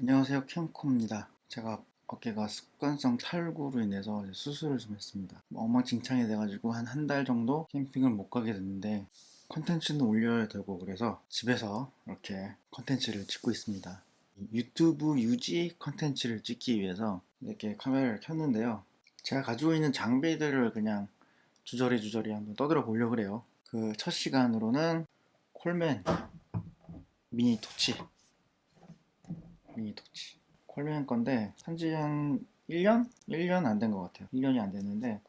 안녕하세요 캠코입니다. 제가 어깨가 습관성 탈구로 인해서 수술을 좀 했습니다. 뭐 엉망진창이 돼가지고 한 한 달 정도 캠핑을 못 가게 됐는데 컨텐츠는 올려야 되고 그래서 집에서 이렇게 컨텐츠를 찍고 있습니다. 유튜브 유지 컨텐츠를 찍기 위해서 이렇게 카메라를 켰는데요. 제가 가지고 있는 장비들을 그냥 주저리 주저리 한번 떠들어 보려고 그래요. 그 첫 시간으로는 콜맨 미니 토치 미니 토치 콜맨 건데 산지 한 1년? 1년 안 된 것 같아요. 1년이 안 됐는데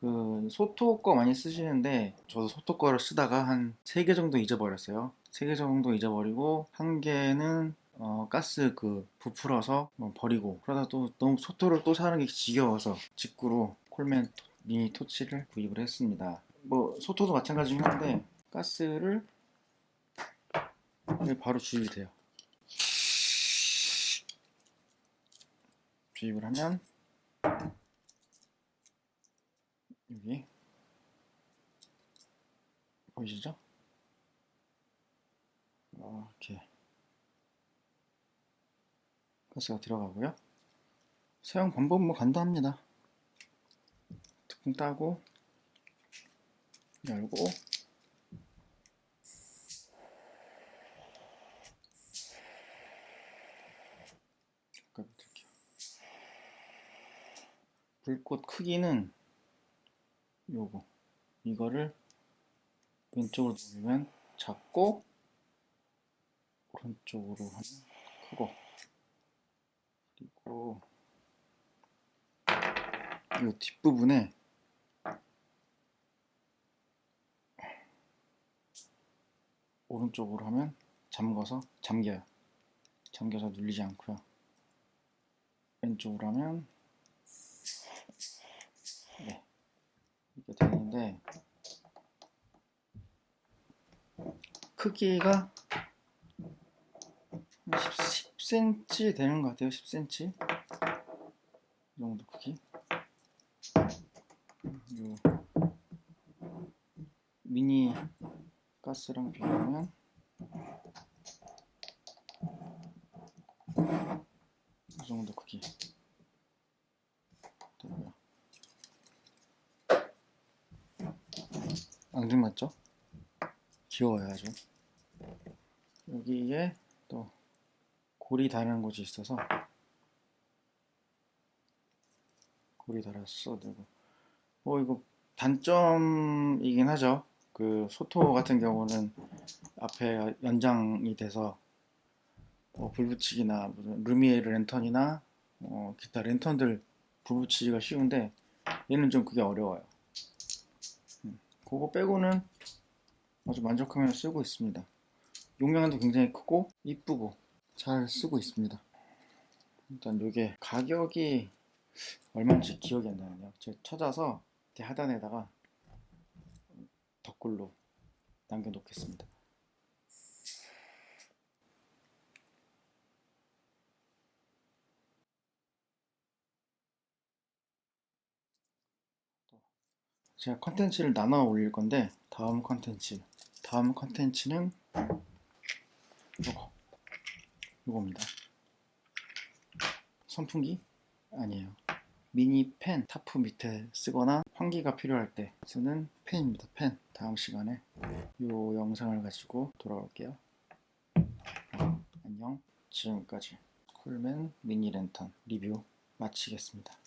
그 소토 거 많이 쓰시는데 저도 소토 거를 쓰다가 한 3개 정도 잊어버렸어요. 3개 정도 잊어버리고 한 개는 어, 가스 그 부풀어서 뭐 버리고 그러다 또 너무 소토를 또 사는 게 지겨워서 직구로 콜맨 토- 미니 토치를 구입을 했습니다. 뭐 소토도 마찬가지긴 한데 가스를 바로 주입이 돼요 주입을 하면 여기 보이시죠? 이렇게 가스가 들어가고요. 사용 방법은 뭐 간단합니다. 뚜껑 따고 열고 밑을게요. 불꽃 크기는 요거. 이거를 왼쪽으로 돌리면 작고 오른쪽으로 하면 크고. 그리고 이 뒷부분에 오른쪽으로 하면 잠궈서 잠겨요. 잠겨서 눌리지 않고요. 왼쪽으로 하면 네 되는데 크기가 한 10, 10cm 되는 것 같아요 10cm 이 정도 크기. 요 미니 가스랑 비교하면 이 정도 크기 되고요 앙증 맞죠? 귀여워요 아주. 여기에 또 골이 다는 곳이 있어서 골이 달았어 그리고. 뭐 이거 단점이긴 하죠. 그 소토 같은 경우는 앞에 연장이 돼서 뭐 불붙이기나 무슨 루미에르 랜턴이나 어, 기타 랜턴들 불붙이기가 쉬운데 얘는 좀 그게 어려워요. 음, 그거 빼고는 아주 만족하면서 쓰고 있습니다. 용량도 굉장히 크고 이쁘고 잘 쓰고 있습니다. 일단 이게 가격이 얼마인지 기억이 안 나네요. 제가 찾아서 하단에다가 덧글로 남겨놓겠습니다 제가 컨텐츠를 나눠 올릴 건데 다음 컨텐츠. 다음 컨텐츠는 요거. 요겁니다. 선풍기? 아니에요. 미니 펜 타프 밑에 쓰거나 환기가 필요할 때 쓰는 펜입니다 펜. 다음 시간에 요 영상을 가지고 돌아올게요. 안녕. 지금까지 쿨맨 미니 랜턴 리뷰 마치겠습니다